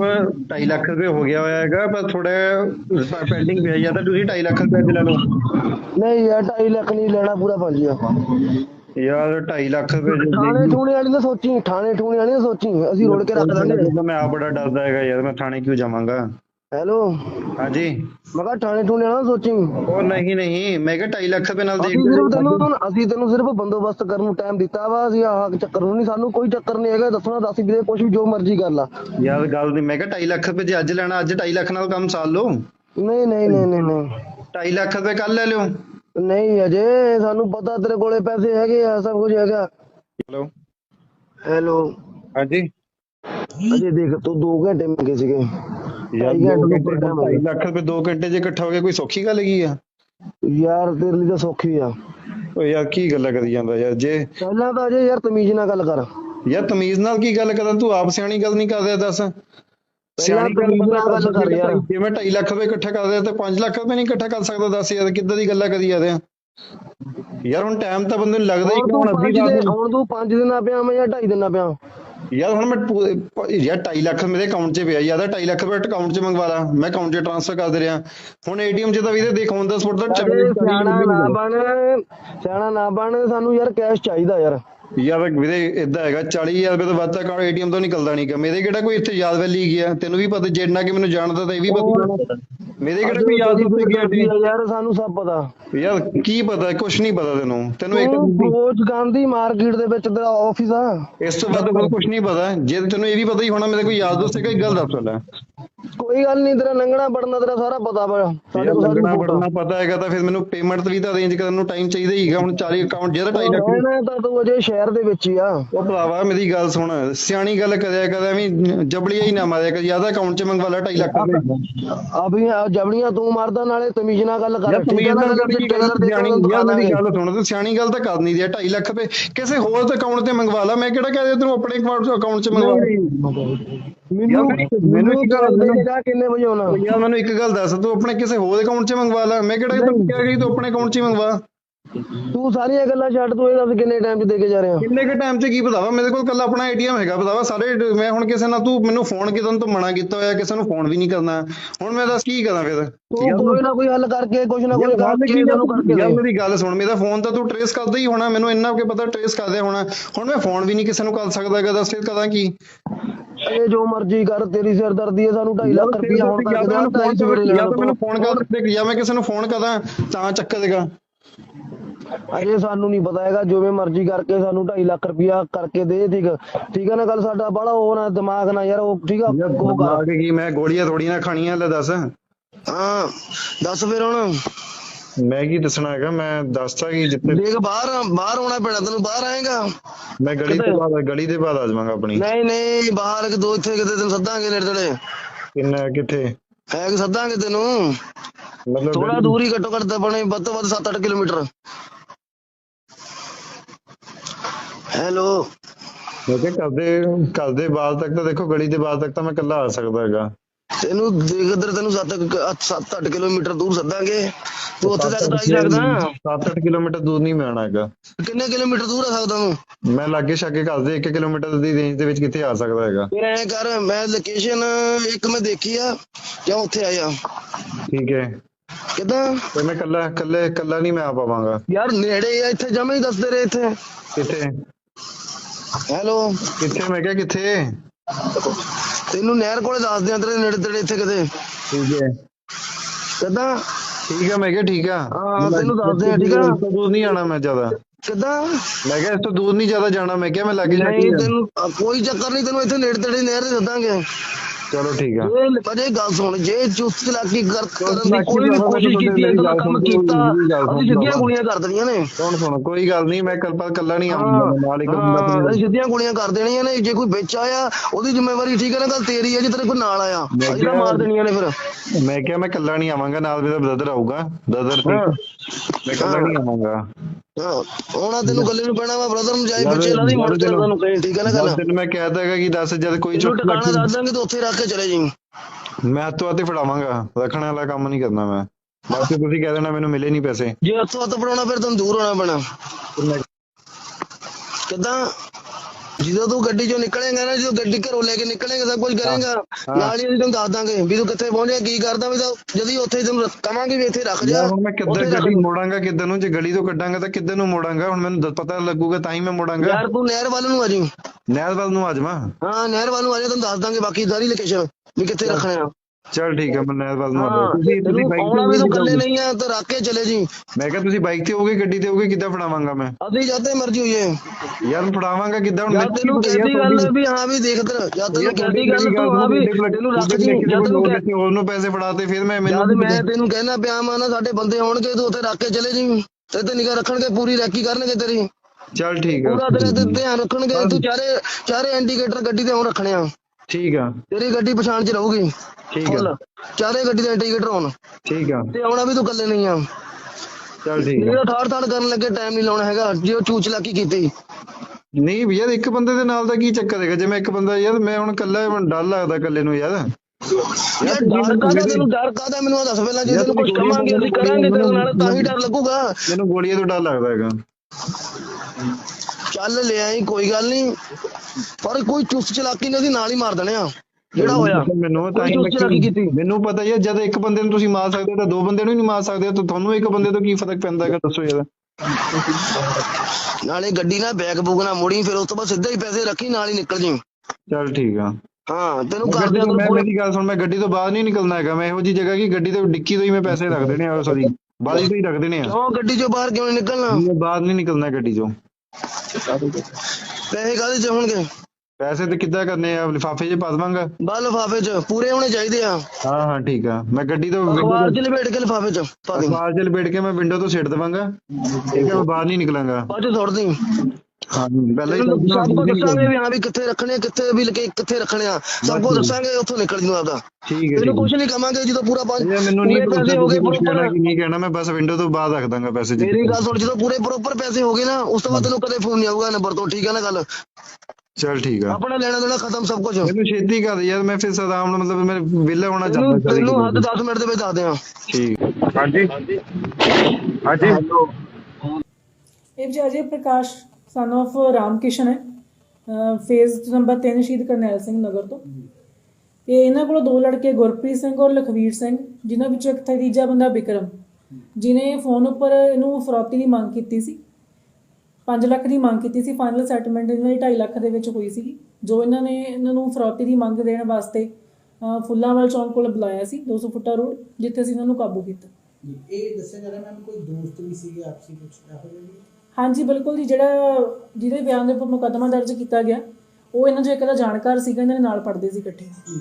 2.5 ਲੱਖ ਰੁਪਏ ਹੋ ਗਿਆ ਹੋਇਆ ਹੈਗਾ ਪਰ ਥੋੜਾ ਪੈਂਡਿੰਗ ਪਿਆ ਜਾਂ ਤਾਂ ਤੁਸੀਂ 2.5 ਲੱਖ ਰੁਪਏ ਦਿਲਾ ਲਓ। ਨਹੀਂ ਯਾਰ 2.5 ਲੱਖ ਨਹੀਂ ਲੈਣਾ ਪੂਰਾ 5000 ਯਾਰ 2.5 ਲੱਖ ਰੁਪਏ ਜੇ ਥਾਣੇ ਠੂਣੇ ਵਾਲੀ ਨੇ ਸੋਚੀ ਥਾਣੇ ਠੂਣੇ ਵਾਲੀ ਨੇ ਸੋਚੀ। ਅਸੀਂ ਰੋੜ ਕੇ ਰੱਖ ਦਾਂਗੇ ਮੈਂ ਆਪ ਬੜਾ ਡਰਦਾ ਹੈਗਾ ਯਾਰ ਮੈਂ ਥਾਣੇ ਕਿਉਂ ਜਾਵਾਂਗਾ? ਹੈਲੋ। ਹਾਂਜੀ। ਮੈਂ ਕਿਹਾ ਠੂਣੇ ਵਾਲਾ ਨਾ ਸੋਚੀ। ਉਹ ਨਹੀਂ ਨਹੀਂ। ਮੈਂ ਕਿਹਾ 2.5 ਲੱਖ ਰੁਪਏ ਨਾਲ ਦੇਖ ਅਸੀਂ ਸਿਰਫ ਤੈਨੂੰ ਤੈਨੂੰ- ਅਸੀਂ ਤੈਨੂੰ ਸਿਰਫ ਬੰਦੋਬਸਤ ਕਰਨ ਨੂੰ ਟਾਈਮ ਦਿੱਤਾ ਵਾ। ਅਸੀਂ ਆਹ ਚੱਕਰ ਨੂੰ ਨਹੀਂ ਸਾਨੂੰ ਕੋਈ ਚੱਕਰ ਨਹੀਂ ਹੈਗਾ। ਦੱਸਣਾ ਦੱਸ ਵੀਰੇ ਕੁਝ ਵੀ ਜੋ ਮਰਜ਼ੀ ਕਰ ਲਾ। ਯਾਰ ਗੱਲ ਨਹੀਂ। ਮੈਂ ਕਿਹਾ 2.5 ਲੱਖ ਰੁਪਏ ਜੇ ਅੱਜ ਲੈਣਾ ਅੱਜ 2.5 ਲੱਖ ਨਾਲ ਕੰਮ ਸਾਲ ਲਓ। ਨਹੀਂ ਨਹੀਂ ਨਹੀਂ ਨਹੀਂ ਨਹੀਂ। 2.5 ਲੱਖ ਰੁਪਏ ਕੱਲ ਲੈ ਲਿਓ। ਨਹੀਂ ਅਜੇ ਸਾਨੂੰ ਪਤਾ ਤੇਰੇ ਕੋਲੇ ਪੈਸੇ ਹੈਗੇ ਆ ਸਭ ਕੁਝ ਹੈਗਾ। ਹੈਲੋ। ਹੈਲੋ। ਹਾਂਜੀ। ਅਜੇ ਦੇਖ ਤੂੰ 2 ਘੰਟੇ ਮੰਗੇ ਸੀਗੇ। ਯਾਰ ਢਾਈ ਘੰਟੇ ਦੋ ਤੋਂ ਉੱਪਰ ਘੰਟੇ time ਹੋ 2.5 ਲੱਖ ਰੁਪਏ 2 ਘੰਟੇ ਜੇ ਇਕੱਠਾ ਹੋ ਗਿਆ ਕੋਈ ਸੌਖੀ ਗੱਲ ਹੈਗੀ ਆ? ਯਾਰ ਤੇਰੇ ਲਈ ਤਾਂ ਸੌਖੀ ਆ। ਓ ਯਾਰ ਕੀ ਗੱਲਾਂ ਕਰੀ ਜਾਂਦਾ ਯਾਰ ਜੇ ਪਹਿਲਾਂ ਤਾਂ ਅਜੇ ਯਾਰ ਤਮੀਜ਼ ਨਾਲ ਗੱਲ ਕਰ। ਯਾਰ ਤਮੀਜ਼ ਨਾਲ ਕੀ ਗੱਲ ਕਰਾਂ ਤੂੰ ਆਪ ਸਿਆਣੀ ਗੱਲ ਨਹੀਂ ਕਰਦਾ ਦੱਸ। ਸਿਆਣੀ ਗੱਲ ਗੱਲ ਕਰ ਯਾਰ। ਜੇ ਮੈਂ 2.5 ਲੱਖ ਰੁਪਏ ਇਕੱਠਾ ਕਰਦਾ ਤੇ 5 ਲੱਖ ਰੁਪਏ ਨਹੀਂ ਇਕੱਠਾ ਕਰ ਸਕਦਾ ਦੱਸ ਯਾਰ ਕਿੱਦਾਂ ਦੀ ਗੱਲਾਂ ਕਰੀ ਜਾਂਦੇ ਆ? ਯਾਰ ਹੁਣ ਟਾਈਮ ਤਾਂ ਬੰਦੇ ਨੂੰ ਲੱਗਦਾ ਹੀ ਕਿ ਹੁਣ ਅੱਧੀ ਰਾਤ ਹੁਣ ਤੂੰ 5 ਦਿਨਾਂ ਪਿਆ ਮੈਂ ਜਾਂ 2.5 ਦਿਨਾਂ ਪਿਆ। ਯਾਰ ਹੁਣ ਮੈਂ ਯਾਰ 2.5 ਲੱਖ ਮੇਰੇ ਅਕਾਊਂਟ 'ਚ ਪਿਆ ਯਾਰ 2.5 ਲੱਖ ਰੁਪਏ ਅਕਾਊਂਟ 'ਚ ਮੰਗਵਾ ਲਾ ਮੈਂ ਅਕਾਊਂਟ 'ਚ ਟ੍ਰਾਂਸਫਰ ਕਰ ਦੇ ਰਿਹਾ। ਹੁਣ ਏਟੀਐਮ 'ਚ ਤਾਂ ਵੀਰੇ ਦੇਖ ਹੁਣ ਦਾ ਸਪੋਰਟ ਤਾਂ ਅਰੇ 40 ਸਿਆਣਾ ਨਾ ਬਣ ਸਿਆਣਾ ਨਾ ਬਣ ਸਾਨੂੰ ਯਾਰ ਕੈਸ਼ ਚਾਹੀਦਾ ਯਾਰ। ਯਾਰ ਵੀਰੇ ਇਦਾਂ ਹੈਗਾ 40000 ਰੁਪਏ ਤੋਂ ਵੱਧ ਤਾਂ ਕਾਰਡ ਏਟੀਐਮ ਤੋਂ ਨਿਕਲਦਾ ਨਹੀਂਗਾ ਮੇਰੇ ਕਿਹੜਾ ਕੋਈ ਇੱਥੇ ਯਾਦ ਵੈਲੀ ਗਿਆ? ਤੈਨੂੰ ਵੀ ਪਤਾ ਜਿੰਨਾ ਕਿ ਮੈਨੂੰ ਜਾਣਦਾ ਤਾਂ ਇਹ ਵੀ ਪਤਾ ਮੇਰੇ ਕਿਹੜਾ ਕੋਈ ਯਾਦ ਉੱਤੇ ਗਿਆ ਯਾਰ ਸਾਨੂੰ ਸਭ ਪਤਾ। ਯਾਰ ਕੀ ਪਤਾ ਕੁਛ ਨਹੀਂ ਪਤਾ ਤੈਨੂੰ। ਤੈਨੂੰ ਇੱਕ ਰੋਜ਼ ਗਾਂਧੀ ਮਾਰਕੀਟ ਦੇ ਵਿੱਚ ਤੇਰਾ ਆਫਿਸ ਆ। ਇਸ ਤੋਂ ਵੱਧ ਹੋਰ ਕੁਛ ਨਹੀਂ ਪਤਾ। ਜੇ ਤੈਨੂੰ ਇਹ ਵੀ ਪਤਾ ਹੀ ਹੋਣਾ ਮੇਰੇ ਕੋਈ ਯਾਦ ਦੋਸਤ ਹੈਗਾ ਇੱਕ ਗੱਲ ਦੱਸ ਲੈ ਕੋਈ ਗੱਲ ਨਹੀਂ ਤੇਰਾ ਲੰਘਣਾ ਪੜਨਾ ਤੇਰਾ ਸਾਰਾ ਪਤਾ ਵਾ। ਸਾਡੇ ਕੋਲ ਲੱਗਣਾ। ਪੜਨਾ ਪਤਾ ਹੈਗਾ ਤਾਂ ਫਿਰ ਮੈਨੂੰ ਪੇਮੈਂਟ ਵੀ ਤਾਂ ਅਰੇਂਜ ਕਰਨ ਨੂੰ ਟਾਈਮ ਚਾਹੀਦਾ ਹੀਗਾ। ਹੁਣ 40 ਅਕਾਊਂਟ ਜਿਹੜਾ 2.5 ਲੱਖ ਰਹਿਣਾ ਤਾਂ ਤੂੰ ਅਜੇ ਸ਼ਹਿਰ ਦੇ ਵਿੱਚ ਹੀ ਆ। ਉਹ ਭਰਾਵਾ ਮੇਰੀ ਗੱਲ ਸੁਣ। ਸਿਆਣੀ ਗੱਲ ਕਰਿਆ ਕਰ ਐਵੇਂ ਜਬੜੀਆ ਹੀ ਨਾ ਮਾਰਿਆ ਕਰ। ਜ਼ਿਆਦਾ ਅਕਾਊਂਟ 'ਚ ਮੰਗਵਾ ਲੈ 2.5 ਲੱਖ ਅਭੀ ਆ ਜਬੜੀਆਂ ਤੂੰ ਮਾਰਦਾ ਨਾਲੇ ਤਮੀਜ਼ ਨਾਲ ਗੱਲ ਕਰ। ਤਮੀਜ਼ ਨਾਲ ਦੇ ਸਿਆਣੀ ਮੇਰੀ। ਗੱਲ ਸੁਣ ਤੂੰ ਸਿਆਣੀ ਗੱਲ ਤਾਂ ਕਰ ਨਹੀਂ ਦਿਆ 2.5 ਲੱਖ ਰੁਪਏ। ਕਿਸੇ ਹੋਰ ਦੇ ਅਕਾਊਂਟ ਤੇ ਮੰਗਵਾ ਲਾ ਮੈਂ ਕਿਹੜਾ ਕਹਿ ਰਿਹਾ ਤੈਨੂੰ ਆਪਣੇ ਅਕਾਊਂਟ 'ਚ ਮੰਗਵਾ ਮੈਨੂੰ ਮੈਨੂੰ ਮੈਨੂੰ ਇੱਕ ਗੱਲ- ਗੱਲ ਦੇ ਕਿੰਨੇ ਵਜੇ ਆਉਣਾ? ਯਾਰ ਮੈਨੂੰ ਇੱਕ ਗੱਲ ਦੱਸ ਤੂੰ ਆਪਣੇ ਕਿਸੇ ਹੋਰ ਅਕਾਊਂਟ 'ਚ ਮੰਗਵਾ ਲਾ। ਮੈਂ ਕਿਹੜਾ ਤੈਨੂੰ ਕਿਹਾ ਕਿ ਤੂੰ ਆਪਣੇ ਅਕਾਊਂਟ 'ਚ ਹੀ ਮੰਗਵਾ। ਤੂੰ ਸਾਰੀਆਂ ਗੱਲਾਂ ਛੱਡ ਤੂੰ ਇਹ ਦੱਸ ਕਿੰਨੇ ਟਾਈਮ 'ਚ ਦੇ ਕੇ ਜਾ ਰਿਹਾ? ਕਿੰਨੇ ਕ ਟਾਈਮ 'ਚ ਕੀ ਬਤਾਵਾ ਮੇਰੇ ਕੋਲ ਕੱਲਾ ਆਪਣਾ ਏਟੀਐਮ ਹੈਗਾ ਬਤਾਵਾ ਸਾਰੇ ਮੈਂ ਹੁਣ ਕਿਸੇ ਨਾਲ ਤੂੰ ਮੈਨੂੰ ਫੋਨ ਕਿਦਾਂ ਤੋਂ ਮਨਾ ਕੀਤਾ ਹੋਇਆ ਕਿਸੇ ਨੂੰ ਫੋਨ ਵੀ ਨਹੀਂ ਕਰਨਾ। ਹੁਣ ਮੈਂ ਦੱਸ ਕੀ ਕਰਾਂ ਫਿਰ? ਤੂੰ ਕੋਈ ਨਾ ਕੋਈ ਹੱਲ ਕਰਕੇ ਕੁਝ ਨਾ ਕੁਝ ਕਰਕੇ ਤੈਨੂੰ ਕਰਕੇ ਯਾਰ ਮੇਰੀ ਗੱਲ ਸੁਣ ਮੇਰਾ ਫੋਨ ਤਾਂ ਤੂੰ ਟਰੇਸ ਕਰਦਾ ਹੀ ਹੋਣਾ ਮੈਨੂੰ ਇੰਨਾ ਕਿ ਪਤਾ ਟਰੇਸ ਕਰਦੇ ਹੋਣਾ। ਹੁਣ ਮੈਂ ਫੋਨ ਵੀ ਨਹੀਂ ਕਿਸੇ ਨੂੰ ਕਰ ਸਕਦਾ ਹੈਗਾ ਦੱਸ ਫਿਰ ਕਰਾਂ ਕੀ? ਇਹ ਜੋ ਮਰਜ਼ੀ ਕਰ ਤੇਰੀ ਸਿਰਦਰਦੀ ਹੈ ਸਾਨੂੰ 2.5 ਲੱਖ ਰੁਪਇਆ ਹੁਣ ਮੈਨੂੰ ਫੋਨ ਜਾਂ ਮੈਨੂੰ ਫੋਨ ਕਰ ਦੇ ਜਾਂ ਮੈਂ ਕਿਸੇ ਨੂੰ ਫੋਨ ਕਰਾਂ ਤਾਂ ਚੱਕ ਦੇਗਾ ਅਜੇ ਸਾਨੂੰ ਨਹੀਂ ਪਤਾ ਹੈਗਾ ਜਿਵੇਂ ਮਰਜ਼ੀ ਕਰਕੇ ਸਾਨੂੰ 2.5 ਲੱਖ ਰੁਪਇਆ ਕਰਕੇ ਦੇ ਠੀਕ। ਠੀਕ ਹੈ ਨਾ ਗੱਲ ਸਾਡਾ ਬੜਾ ਉਹ ਨਾ ਦਿਮਾਗ ਨਾ ਯਾਰ ਉਹ ਠੀਕ ਆ ਉਹ ਕਰ ਕੇ ਕੀ ਮੈਂ ਗੋਲੀਆਂ ਥੋੜੀ ਨਾ ਖਾਣੀਆਂ ਲੈ ਦੱਸ। ਹਾਂ ਦੱਸ ਫਿਰ ਹੁਣ। ਮੈਂ ਕੀ ਦੱਸਣਾ ਹੈਗਾ ਮੈਂ ਦੱਸਤਾ ਕਿ ਜਿੱਥੇ ਦੇਖ ਬਾਹਰ ਬਾਹਰ ਆਉਣਾ ਪੈਣਾ ਤੈਨੂੰ ਬਾਹਰ ਆਏਗਾ। ਮੈਂ ਗਲੀ ਦੇ ਬਾਅਦ ਗਲੀ ਦੇ ਬਾਅਦ ਆ ਜਾਵਾਂਗਾ ਆਪਣੀ। ਨਹੀਂ ਨਹੀਂ ਬਾਹਰ ਕਿ ਦੋ ਇੱਥੇ ਕਿਤੇ ਤੈਨੂੰ ਸੱਦਾਂਗੇ ਨੇੜੇ ਤੇੜੇ। ਕਿੰਨਾ ਕਿੱਥੇ? ਹੈ ਕਿ ਸੱਦਾਂਗੇ ਤੈਨੂੰ? ਮਤਲਬ ਥੋੜਾ ਦੂਰ ਘੱਟੋ ਘੱਟ ਤਾਂ ਬਣੇ ਵੱਧ ਤੋਂ ਵੱਧ 7-8 ਕਿਲੋਮੀਟਰ। ਹੈਲੋ। ਮੈਂ ਕਿਹਾ ਕਰਦੇ ਕਰਦੇ ਬਾਅਦ ਤੱਕ ਤਾਂ ਦੇਖੋ ਗਲੀ ਦੇ ਬਾਅਦ ਤੱਕ ਤਾਂ ਮੈਂ ਇਕੱਲਾ ਆ ਸਕਦਾ ਹੈਗਾ। ਤੈਨੂੰ ਦੇਖ ਇੱਧਰ ਤੈਨੂੰ 7-8 ਕਿਲੋਮੀਟਰ ਦੂਰ ਸੱਦਾਂਗੇ। ਤੂੰ ਉੱਥੇ ਤੱਕ ਤਾਂ ਆ ਸਕਦਾ 7-8 ਕਿਲੋਮੀਟਰ ਦੂਰ ਨਹੀਂ ਮੈਂ ਆਉਣਾ ਹੈਗਾ। ਕਿੰਨੇ ਕਿਲੋਮੀਟਰ ਦੂਰ ਆ ਸਕਦਾ ਤੂੰ? ਮੈਂ ਲਾਗੇ ਛਾਗੇ ਕਰਦੇ 1 ਕਿਲੋਮੀਟਰ ਦੀ ਰੇਂਜ ਦੇ ਵਿੱਚ ਕਿੱਥੇ ਆ ਸਕਦਾ ਹੈਗਾ। ਫਿਰ ਐ ਕਰ ਮੈਂ ਲੋਕੇਸ਼ਨ ਇੱਕ ਮੈਂ ਦੇਖੀ ਆ ਜਾਂ ਉੱਥੇ ਆਇਆ ਠੀਕ ਹੈ। ਕਿਦਾਂ? ਤੇ ਮੈਂ ਇਕੱਲਾ ਇਕੱਲੇ ਇਕੱਲਾ ਨਹੀਂ ਮੈਂ ਆ ਪਾਵਾਂਗਾ। ਯਾਰ ਨੇੜੇ ਆ ਇੱਥੇ ਜਮੇ ਹੀ ਦੱਸਦੇ ਰਹੇ ਇੱਥੇ। ਕਿੱਥੇ? ਹੈਲੋ। ਕਿੱਥੇ ਮੈਂ ਕਿਹਾ ਕਿੱਥੇ? ਤੈਨੂੰ ਨਹਿਰ ਕੋਲੇ ਦੱਸ ਦਿਆਂ ਤੇਰੇ ਨੇੜੇ ਤੇੜੇ ਇੱਥੇ ਕਿਤੇ। ਠੀਕ ਹੈ। ਕਿਦਾਂ? ਠੀਕ ਹੈ ਮੈਂ ਕਿਹਾ ਠੀਕ ਆ। ਹਾਂ, ਤੈਨੂੰ ਦੱਸਦੇ ਆ, ਠੀਕ ਆ? ਦੂਰ ਨਹੀਂ ਆਣਾ ਮੈਂ ਜ਼ਿਆਦਾ। ਕਿਦਾਂ? ਮੈਂ ਕਿਹਾ ਇਸ ਤੋਂ ਦੂਰ ਨਹੀਂ ਜ਼ਿਆਦਾ ਜਾਣਾ ਮੈਂ ਕਿਹਾ ਮੈਂ ਲਾਗੇ ਨਹੀਂ ਆ। ਤੈਨੂੰ ਕੋਈ ਚੱਕਰ ਨਹੀਂ ਤੈਨੂੰ ਇੱਥੇ ਨੇੜੇ ਤੇੜੇ ਨਹਿਰ ਤੇ ਸੱਦਾਂਗੇ ਚਲੋ ਠੀਕ ਆ। ਇਹ ਅਜੇ ਗੱਲ ਸੁਣ ਜੇ ਚੁਸਤ ਕਰ ਕਰਨ ਦੀ ਕੋਈ ਵੀ ਕੋਸ਼ਿਸ਼ ਕੀਤੀ ਹੈ ਤਾਂ ਕੰਮ ਕੀਤਾ ਅਸੀਂ ਸਿੱਧੀਆਂ। ਗੋਲੀਆਂ ਕਰ ਦੇਣੀਆਂ ਨੇ। ਸੁਣ ਸੁਣ ਕੋਈ ਗੱਲ ਨਹੀਂ ਮੈਂ ਕੱਲ ਕੱਲਾ ਨਹੀਂ ਆਉਂਦਾ ਨਾਲ ਕਰੂੰਗਾ ਅਸੀਂ ਸਿੱਧੀਆਂ ਗੋਲੀਆਂ ਕਰ ਦੇਣੀਆਂ ਨੇ ਜੇ ਕੋਈ ਵਿੱਚ ਆਇਆ ਉਹਦੀ ਜ਼ਿੰਮੇਵਾਰੀ ਠੀਕ ਹੈ ਨਾ ਗੱਲ ਤੇਰੀ ਹੈ ਜੇ ਤੇਰੇ ਕੋਈ ਨਾਲ ਆਇਆ ਕਿਹਾ- ਮਾਰ ਦੇਣੀਆਂ ਨੇ ਫਿਰ। ਮੈਂ ਕਿਹਾ ਮੈਂ ਕੱਲਾ ਨਹੀਂ ਆਵਾਂਗਾ ਨਾਲ ਮੇਰਾ ਬ੍ਰਦਰ ਆਊਗਾ ਬ੍ਰਦਰ ਮੈਂ ਕੱਲਾ ਨਹੀਂ ਆਵਾਂਗਾ। ਹਾਂ ਹੋਣਾ ਤੈਨੂੰ ਗੱਲੇ ਨੂੰ ਪੈਣਾ ਵਾ ਬ੍ਰਦਰ ਨੂੰ ਜਾਈ ਬੱਚੇ ਲਾ ਦੀ ਮੁੜ ਕੇ ਤੈਨੂੰ- ਤੁਹਾਨੂੰ ਕਹੇ ਠੀਕ ਹੈ ਨਾ ਗੱਲ? ਦਿਨ ਮੈਂ ਕਹਿਤਾ ਹੈਗਾ ਕਿ ਦੱਸ ਜਦ ਕੋਈ ਤੈਨੂੰ ਚੁੱਪ ਟਿਕਾਣਾ ਦੱਸ ਦਾਂਗੇ ਤੇ ਉੱਥੇ ਰੱਖ ਕੇ ਚਲੇ ਜਾਈਂ। ਮੈਂ ਹੱਥੋਂ ਹੱਥ ਫੜਾਵਾਂਗਾ ਰੱਖਣ ਵਾਲਾ ਕੰਮ ਨਹੀਂ ਕਰਨਾ ਮੈਂ। ਬਸ ਤੁਸੀਂ ਕਹਿ ਦੇਣਾ ਮੈਨੂੰ ਮਿਲੇ ਨਹੀਂ ਪੈਸੇ। ਜੇ ਹੱਥੋਂ ਹੱਥ ਫੜਾਉਣਾ ਫਿਰ ਤੈਨੂੰ ਦੂਰ ਹੋਣਾ ਪੈਣਾ। ਕਿੱਦਾਂ? ਜਦੋਂ ਤੂੰ ਗੱਡੀ ਚੋਂ ਨਿਕਲੇਗਾ ਨਾ ਜਦੋਂ ਗੱਡੀ ਘਰੋਂ ਲੈ ਕੇ ਨਿਕਲੇਗਾ ਸਭ ਕੁਝ ਕਰੇਗਾ। ਨਾਲ ਹੀ ਅਸੀਂ ਤੈਨੂੰ ਦੱਸ ਦਾਂਗੇ ਵੀ ਤੂੰ ਕਿੱਥੇ ਪਹੁੰਚਿਆ ਕੀ ਕਰਦਾ ਵੀ ਤਾਂ ਜਦੀ ਉੱਥੇ ਤੈਨੂੰ ਕਵਾਂਗੇ ਵੀ ਇੱਥੇ ਰੱਖ ਜਾ। ਯਾਰ ਹੁਣ ਮੈਂ ਕਿੱਧਰ ਗੱਡੀ ਮੋੜਾਂਗਾ ਕਿੱਧਰ ਨੂੰ? ਜੇ ਗਲੀ ਤੋਂ ਕੱਢਾਂਗਾ ਤਾਂ ਕਿੱਧਰ ਨੂੰ ਮੋੜਾਂਗਾ? ਹੁਣ ਮੈਨੂੰ ਪਤਾ ਲੱਗੂਗਾ ਤਾਂ ਹੀ ਮੈਂ ਮੋੜਾਂਗਾ। ਯਾਰ ਤੂੰ ਨਹਿਰ ਵੱਲ ਨੂੰ ਆ ਜੀ ਨਹਿਰ ਵੱਲ ਨੂੰ ਆ ਜਾਵਾਂ? ਹਾਂ ਨਹਿਰ ਵੱਲ ਨੂੰ ਆ ਜਾ ਤੈਨੂੰ ਦੱਸ ਦਾਂਗੇ ਬਾਕੀ ਸਾਰੀ ਲੋਕੇਸ਼ਨ ਵੀ ਕਿੱਥੇ ਰੱਖਣਾ ਆ। ਚਲ ਠੀਕ ਹੈ ਮੈਂ ਨਹਿਰ ਵੱਲ ਨੂੰ ਆ ਹਾਂ ਜਾਵਾਂ ਤੁਸੀਂ ਤੁਸੀਂ ਬਾਈਕ ਆਉਣਾ ਵੀ ਤੇ ਤੂੰ ਇਕੱਲੇ ਨਹੀਂ ਆ ਤੇ ਰੱਖ ਕੇ ਚਲੇ ਜੀ। ਮੈਂ ਕਿਹਾ ਤੁਸੀਂ ਬਾਈਕ ਤੇ ਹੋਗੇ ਗੱਡੀ ਤੇ ਹੋਗੇ ਕਿੱਦਾਂ ਫੜਾਵਾਂਗਾ ਮੈਂ? ਅਸੀਂ ਜਾਂਦੇ ਮਰਜ਼ੀ ਹੋਈਏ। ਯਾਰ ਫੜਾਵਾਂਗਾ ਕਿੱਦਾਂ ਹੁਣ ਯਾਰ ਤੈਨੂੰ ਕਹਿੰਦੀ ਗੱਲ ਵੀ ਹਾਂ ਵੀ ਦੇਖ ਤੇ ਜਾਂ ਤੈਨੂੰ ਕਹਿੰਦੀ ਗੱਲ ਤੂੰ ਹਾਂ ਵੀ ਤੈਨੂੰ ਰੱਖ ਜੀ ਜਾਂ ਤੈਨੂੰ ਕਹਿ- ਕਿਸੇ ਹੋਰ ਨੂੰ ਪੈਸੇ ਫੜਾਤੇ ਫਿਰ ਮੈਂ ਮੈਨੂੰ ਮੈਂ। ਤੈਨੂੰ ਕਹਿਣਾ ਪਿਆ ਮਾ ਨਾ ਸਾਡੇ ਬੰਦੇ ਆਉਣਗੇ ਤੂੰ ਉੱਥੇ ਰੱਖ ਕੇ ਚਲੇ ਜੀ। ਤੇ ਤੇ ਨਿਗਾਹ ਰੱਖਣਗੇ ਪੂਰੀ ਰੈਕੀ ਕਰਨਗੇ ਤੇਰੀ। ਚੱਲ ਠੀਕ ਪੂਰਾ ਆ ਤੇਰੇ ਤੇ ਧਿਆਨ ਰੱਖਣਗੇ ਤੂੰ ਚਾਰੇ ਚਾਰੇ ਇੰਡੀਕੇਟਰ ਗੱਡੀ ਦੇ ਆਉਣ ਰੱਖਣੇ ਆ। ਠੀਕ ਆ। ਤੇਰੀ ਗੱਡੀ ਪਛਾਣ ਚ ਰਹੂਗੀ। ਠੀਕ ਆ। ਚਾਰੇ ਗੱਡੀ ਦੇ ਇੰਡੀਕੇਟਰ ਆਉਣ ਠੀਕ ਆ। ਤੇ ਆਉਣਾ ਵੀ ਤੂੰ ਇਕੱਲੇ ਨਹੀਂ ਆ। ਚੱਲ ਠੀਕ ਆ। ਜਿਹੜਾ ਥਾੜ ਥਾੜ ਕਰਨ ਲੱਗੇ ਟਾਈਮ ਨਹੀਂ ਲਾਉਣਾ ਹੈਗਾ। ਜੇ ਉਹ ਚੂਚ ਲਾਕੀ ਕੀਤੀ। ਨਹੀਂ ਵੀ ਯਾਰ ਇੱਕ ਬੰਦੇ ਦੇ ਨਾਲ ਦਾ ਕੀ ਚੱਕਰ ਹੈਗਾ? ਜੇ ਮੈਂ ਇੱਕ ਬੰਦਾ ਯਾਰ ਮੈਂ ਹੁਣ ਇਕੱਲਾ ਮੈਨੂੰ ਡਰ ਲੱਗਦਾ ਇਕੱਲੇ ਨੂੰ ਯਾਰ। ਯਾਰ ਡਰ ਕਾਹਦਾ ਤੈਨੂੰ ਡਰ ਕਾਹਦਾ ਮੈਨੂੰ ਆ ਦੱਸ ਪਹਿਲਾਂ ਜੇ ਯਾਰ ਤੈਨੂੰ ਕੁਝ ਕਵਾਂਗੇ ਅਸੀਂ ਕਰਾਂਗੇ ਤੇਰੇ ਨਾਲ ਤਾਂ ਹੀ ਡਰ ਲੱਗੂਗਾ। ਮੈਨੂੰ ਗੋਲੀਆਂ ਤੋਂ ਡਰ ਲੱਗਦਾ ਹੈਗਾ। ਚੱਲ ਲੈ ਆਈ ਕੋਈ ਗੱਲ ਨਹੀਂ ਪਰ ਕੋਈ ਚੁਸਤ ਚਲਾਕੀ ਨੇ ਉਹਦੀ ਨਾਲ ਹੀ ਮਾਰ ਦੇਣੇ ਆ। ਜਿਹੜਾ ਹੋਇਆ। ਮੈਨੂੰ ਤਾਂ ਹੀ ਚਲਾਕੀ ਕੀਤੀ। ਮੈਨੂੰ ਪਤਾ ਹੀ ਹੈ ਜਦ ਇੱਕ ਬੰਦੇ ਨੂੰ ਤੁਸੀਂ ਮਾਰ ਸਕਦੇ ਹੋ ਤਾਂ ਦੋ ਬੰਦੇ ਨੂੰ ਹੀ ਨਹੀਂ ਮਾਰ ਸਕਦੇ ਤਾਂ ਤੁਹਾਨੂੰ ਇੱਕ ਬੰਦੇ ਤੋਂ ਕੀ ਫ਼ਰਕ ਪੈਂਦਾ ਹੈਗਾ ਦੱਸੋ ਯਾਰ। ਨਾਲੇ ਗੱਡੀ ਨਾਲ ਬੈਗ ਬੂਗ ਨਾ ਮੁੜੀ ਫਿਰ ਉਸ ਤੋਂ ਬਾਅਦ ਸਿੱਧਾ ਹੀ ਪੈਸੇ ਰੱਖੀ ਨਾਲ ਹੀ ਨਿਕਲ ਜੀ। ਚੱਲ ਠੀਕ ਆ। ਹਾਂ ਤੈਨੂੰ ਗੱਡੀ ਕਰਦੇ ਤੋਂ ਆ ਮੈਂ ਮੇਰੀ ਗੱਲ ਸੁਣ ਮੈਂ ਗੱਡੀ ਤੋਂ ਬਾਹਰ ਨਹੀਂ ਨਿਕਲਣਾ ਹੈਗਾ ਮੈਂ ਇਹੋ ਜੀ ਜਗ੍ਹਾ ਕਿ ਗੱਡੀ ਤੋਂ ਡਿੱਕੀ ਤੋਂ ਹੀ ਮੈਂ ਪੈਸੇ ਰੱਖ ਦੇਣੇ ਆ ਸੌਰੀ ਤੋਂ ਹੀ ਰੱਖ ਦੇਣੇ ਆ। ਕਿਉਂ? ਗੱਡੀ ਚੋਂ ਬਾਹਰ ਕਿਉਂ ਨਿਕਲਣਾ? ਮੈਂ ਬਾਹਰ ਨਹੀਂ ਨਿਕਲਣਾ ਗੱਡੀ ਚੋਂ। ਪੈਸੇ ਕਾਹਦੇ ਚ ਹੋਣਗੇ? ਪੈਸੇ ਤੇ ਕਿੱਦਾਂ ਕਰਨੇ ਆ? ਲਿਫਾਫੇ 'ਚ ਪਾ ਦਵਾਂਗਾ? ਬਾ ਲਿਫਾਫੇ ਚ ਪੂਰੇ ਹੋਣੇ ਚਾਹੀਦੇ ਆ। ਹਾਂ ਹਾਂ ਠੀਕ ਆ। ਮੈਂ ਗੱਡੀ ਤੋਂ ਅਖਬਾਰ ਚ ਲਪੇਟ ਕੇ ਲਿਫਾਫੇ ਚ ਪਾ ਦੇ ਅਖਬਾਰ 'ਚ ਲਪੇਟ ਕੇ ਮੈਂ ਵਿੰਡੋ ਤੋਂ ਸਿੱਟ ਦਵਾਂਗਾ। ਠੀਕ ਹੈ ਮੈਂ ਬਾਹਰ ਨਹੀਂ ਨਿਕਲਾਂਗਾ। ਬਾਅਦ ਚ ਸੁੱਟ ਦੀ ਹਾਂ ਪਹਿਲਾਂ ਹੀ ਤੈਨੂੰ ਦੱਸਣਾ, ਸਭ ਕੁਝ ਤੁਸੀਂ ਦੱਸਾਂਗੇ ਵੀ ਹਾਂ ਵੀ ਕਿੱਥੇ ਰੱਖਣੇ ਆ, ਕਿੱਥੇ ਵੀ ਲਕੇ ਕਿੱਥੇ ਰੱਖਣੇ ਆ। ਸਭ ਕੁਝ ਦੱਸਾਂਗੇ ਉੱਥੋਂ ਨਿਕਲ ਜੂ ਆਪਦਾ। ਠੀਕ ਹੈ ਤੈਨੂੰ ਠੀਕ ਕੁਝ ਨਹੀਂ ਕਵਾਂਗੇ ਜਦੋਂ ਪੂਰਾ ਪੰਜ ਹੈ ਇਹ ਮੈਨੂੰ ਨਹੀਂ ਪੂਰੇ ਪਤਾ ਪੈਸੇ ਹੋ ਗਏ ਤੁਸੀਂ ਕੁਛ ਕਹਿਣਾ ਪ੍ਰੋਪਰ ਕਿ ਨਹੀਂ ਕਹਿਣਾ ਮੈਂ ਬਸ ਵਿੰਡੋ ਤੋਂ ਬਾਹਰ ਰੱਖ ਦਾਂਗਾ ਪੈਸੇ ਜੀ ਮੇਰੀ ਗੱਲ ਸੁਣ ਜਦੋਂ ਪੂਰੇ ਪ੍ਰੋਪਰ ਪੈਸੇ ਹੋ ਗਏ ਨਾ ਉਸ ਤੋਂ ਬਾਅਦ ਤੈਨੂੰ ਕਦੇ ਫੋਨ ਨਹੀਂ ਆਊਗਾ ਨੰਬਰ ਤੋਂ ਠੀਕ ਹੈ ਨਾ ਗੱਲ? ਚੱਲ ਠੀਕ ਆ। ਆਪਣਾ ਲੈਣਾ ਦੇਣਾ ਖਤਮ ਸਭ ਕੁਝ ਮੈਨੂੰ ਛੇਤੀ ਕਰ ਯਾਰ ਮੈਂ ਫਿਰ ਆਰਾਮ ਨਾਲ ਮਤਲਬ ਮੈਂ ਵਿਹਲਾ ਹੋਣਾ ਤੈਨੂੰ ਚਾਹੁੰਦਾ ਤੈਨੂੰ ਹੱਦ 10 ਮਿੰਟ ਦੇ ਵਿੱਚ ਦੱਸ ਦਿਆਂ ਠੀਕ। ਹਾਂਜੀ। ਹਾਂਜੀ। ਇਹ ਜੀ ਅਜੇ ਪ੍ਰਕਾਸ਼ ਸਨ of ਰਾਮ ਕਿਸ਼ਨ ਹੈ ਫੇਜ਼ ਨੰਬਰ 3 ਸ਼ਹੀਦ ਕਰਨੈਲ ਸਿੰਘ ਨਗਰ ਤੋਂ। ਤੇ ਇਹਨਾਂ ਕੋਲ ਦੋ ਲੜਕੇ ਗੁਰਪ੍ਰੀਤ ਸਿੰਘ ਔਰ ਲਖਵੀਰ ਸਿੰਘ ਜਿਨ੍ਹਾਂ ਵਿੱਚੋਂ ਇੱਕ ਤੀਜਾ ਬੰਦਾ ਵਿਕਰਮ ਜਿਨੇ ਫੋਨ ਉੱਪਰ ਇਹਨੂੰ ਫਰੋਤੀ ਦੀ ਮੰਗ ਕੀਤੀ ਸੀ। 5 ਲੱਖ ਦੀ ਮੰਗ ਕੀਤੀ ਸੀ। ਫਾਈਨਲ ਸੈਟਲਮੈਂਟ ਇਹਨਾਂ ਦੀ 2.5 ਲੱਖ ਦੇ ਵਿੱਚ ਹੋਈ ਸੀ ਜੋ ਇਹਨਾਂ ਨੇ ਇਹਨਾਂ ਨੂੰ ਫਰੋਤੀ ਦੀ ਮੰਗ ਦੇਣ ਵਾਸਤੇ ਅ, ਫੁੱਲਾਂਵਾਲ ਚੌਂਕ ਕੋਲ ਬੁਲਾਇਆ ਸੀ 200 ਫੁੱਟਾ ਰੋਡ ਜਿੱਥੇ ਅਸੀਂ ਇਹਨਾਂ ਨੂੰ ਕਾਬੂ ਕੀਤਾ। ਇਹ ਦੱਸਿਆ ਜਾ ਰਿਹਾ ਮੈਮ ਕੋਈ ਦੋਸਤ ਵੀ ਸੀਗੇ ਆਪਸੀ ਕੁਝ ਇਹੋ ਜਿਹਾ? ਹਾਂਜੀ ਬਿਲਕੁਲ ਜੀ ਜਿਹੜਾ ਜਿਹਦੇ ਬਿਆਨ ਦੇ ਉੱਪਰ ਮੁਕੱਦਮਾ ਦਰਜ ਕੀਤਾ ਗਿਆ ਉਹ ਇਹਨਾਂ ਚੋਂ ਇੱਕ ਦਾ ਜਾਣਕਾਰ ਸੀਗਾ ਇਹਨਾਂ ਦੇ ਨਾਲ ਪੜ੍ਹਦੇ ਸੀ ਇਕੱਠੇ। ਜੀ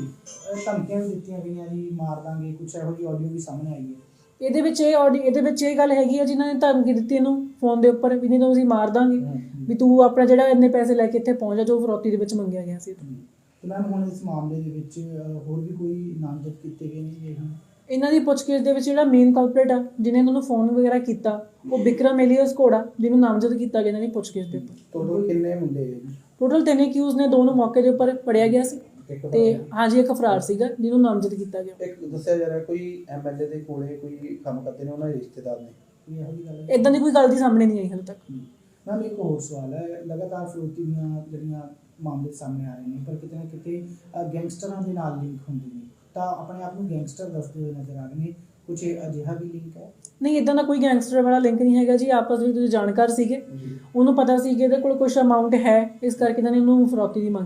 ਇਹ ਧਮਕੀਆਂ ਵੀ ਦਿੱਤੀਆਂ ਗਈਆਂ ਜੀ ਮਾਰ ਦਾਂਗੇ ਕੁਝ ਇਹੋ ਜਿਹੀ ਆਡੀਓ ਵੀ ਸਾਹਮਣੇ ਆਈ ਹੈ। ਇਹਦੇ ਵਿੱਚ ਇਹ ਆਡੀ ਇਹਦੇ ਵਿੱਚ ਇਹ ਗੱਲ ਹੈਗੀ ਆ ਜਿਨ੍ਹਾਂ ਨੇ ਧਮਕੀ ਦਿੱਤੀ ਇਹਨੂੰ ਫੋਨ ਦੇ ਉੱਪਰ ਵੀ ਨਹੀਂ ਤਾਂ ਅਸੀਂ ਮਾਰ ਦਾਂਗੇ ਵੀ ਤੂੰ ਆਪਣਾ ਜਿਹੜਾ ਇੰਨੇ ਪੈਸੇ ਲੈ ਕੇ ਇੱਥੇ ਪਹੁੰਚ ਜਾ ਜੋ ਫਰੋਤੀ ਦੇ ਵਿੱਚ ਮੰਗਿਆ ਗਿਆ ਸੀ। ਤੇ ਮੈਮ ਹੁਣ ਇਸ ਮਾਮਲੇ ਦੇ ਵਿੱਚ ਅਹ, ਹੋਰ ਵੀ ਕੋਈ ਨਾਮਜ਼ਦ ਕੀਤੇ ਗਏ ਨੇ ਜੀ ਇਹ? ਇਹਨਾਂ ਦੀ ਪੁੱਛਗਿੱਛ ਦੇ ਵਿੱਚ ਜਿਹੜਾ ਮੇਨ ਕਲਪਰੇਟ ਆ ਜਿਹਨੇ ਇਹਨਾਂ ਨੂੰ ਫੋਨ ਵਗੈਰਾ ਕੀਤਾ ਉਹ ਵਿਕਰਮ ਐਲੀਅਸ ਘੋੜਾ ਜਿਹਨੂੰ ਨਾਮਜ਼ਦ ਕੀਤਾ ਗਿਆ ਇਹਨਾਂ ਦੀ ਪੁੱਛਗਿੱਛ ਦੇ ਉੱਪਰ। ਟੋਟਲ ਕਿੰਨੇ ਮੁੰਡੇ ਟੋਟਲ ਤਿੰਨ ਅਕਿਊਜ਼ ਨੇ ਦੋਨੋਂ ਮੌਕੇ ਦੇ ਉੱਪਰ ਪੜਿਆ ਗਿਆ ਸੀ ਤੇ ਹਾਂਜੀ ਇੱਕ ਫਰਾਰ ਸੀਗਾ ਜਿਹਨੂੰ ਨਾਮਜ਼ਦ ਕੀਤਾ ਗਿਆ। ਇੱਕ ਦੱਸਿਆ ਜਾ ਰਿਹਾ ਕੋਈ ਐਮਐਲਏ ਦੇ ਕੋਲੇ ਕੋਈ ਕੰਮ ਕਰਦੇ ਨੇ ਉਹਨਾਂ ਦੇ ਰਿਸ਼ਤੇਦਾਰ ਨੇ? ਕੋਈ ਇਹੋ ਜਿਹੀ ਗੱਲ ਹੈ ਇਦਾਂ ਦੀ ਕੋਈ ਗੱਲ ਦੀ ਸਾਹਮਣੇ ਨਹੀਂ ਆਈ ਹਾਲੇ ਤੱਕ। ਮੈਮ ਇੱਕ ਹੋਰ ਸਵਾਲ ਹੈ ਲਗਾਤਾਰ ਫਰੋਤੀ ਦੀਆਂ ਜਿਹੜੀਆਂ ਮਾਮਲੇ ਸਾਹਮਣੇ ਆ ਰਹੇ ਨੇ ਪਰ ਕਿਤੇ ਨਾ ਕਿਤੇ ਗੈਂਗਸਟਰਾਂ ਦੇ ਨਾਲ ਲਿੰਕ ਹੁੰਦੇ ਨੇ। ਤਾਂ ਆਪਣੇ ਆਪ ਨੂੰ ਗੈਂਗਸਟਰ ਦੱਸਦੇ ਹੋਏ ਨਜ਼ਰ ਆ ਰਹੇ ਨੇ ਕੁਝ ਅਜਿਹਾ ਵੀ ਲਿੰਕ ਹੈ? ਨਹੀਂ ਇਦਾਂ ਦਾ ਕੋਈ ਗੈਂਗਸਟਰ ਵਾਲਾ ਲਿੰਕ ਨਹੀਂ ਹੈਗਾ ਜੀ। ਆਪਸ ਵਿੱਚ ਜਾਣਕਾਰ ਸੀਗੇ। ਉਹਨੂੰ ਪਤਾ ਸੀ ਕਿ ਇਹਦੇ ਕੋਲ ਕੁਝ ਅਮਾਉਂਟ ਹੈ। ਇਸ ਕਰਕੇ ਇਹਨਾਂ ਨੇ ਇਹਨੂੰ ਫਰੌਤੀ ਦੀ ਮੰਗ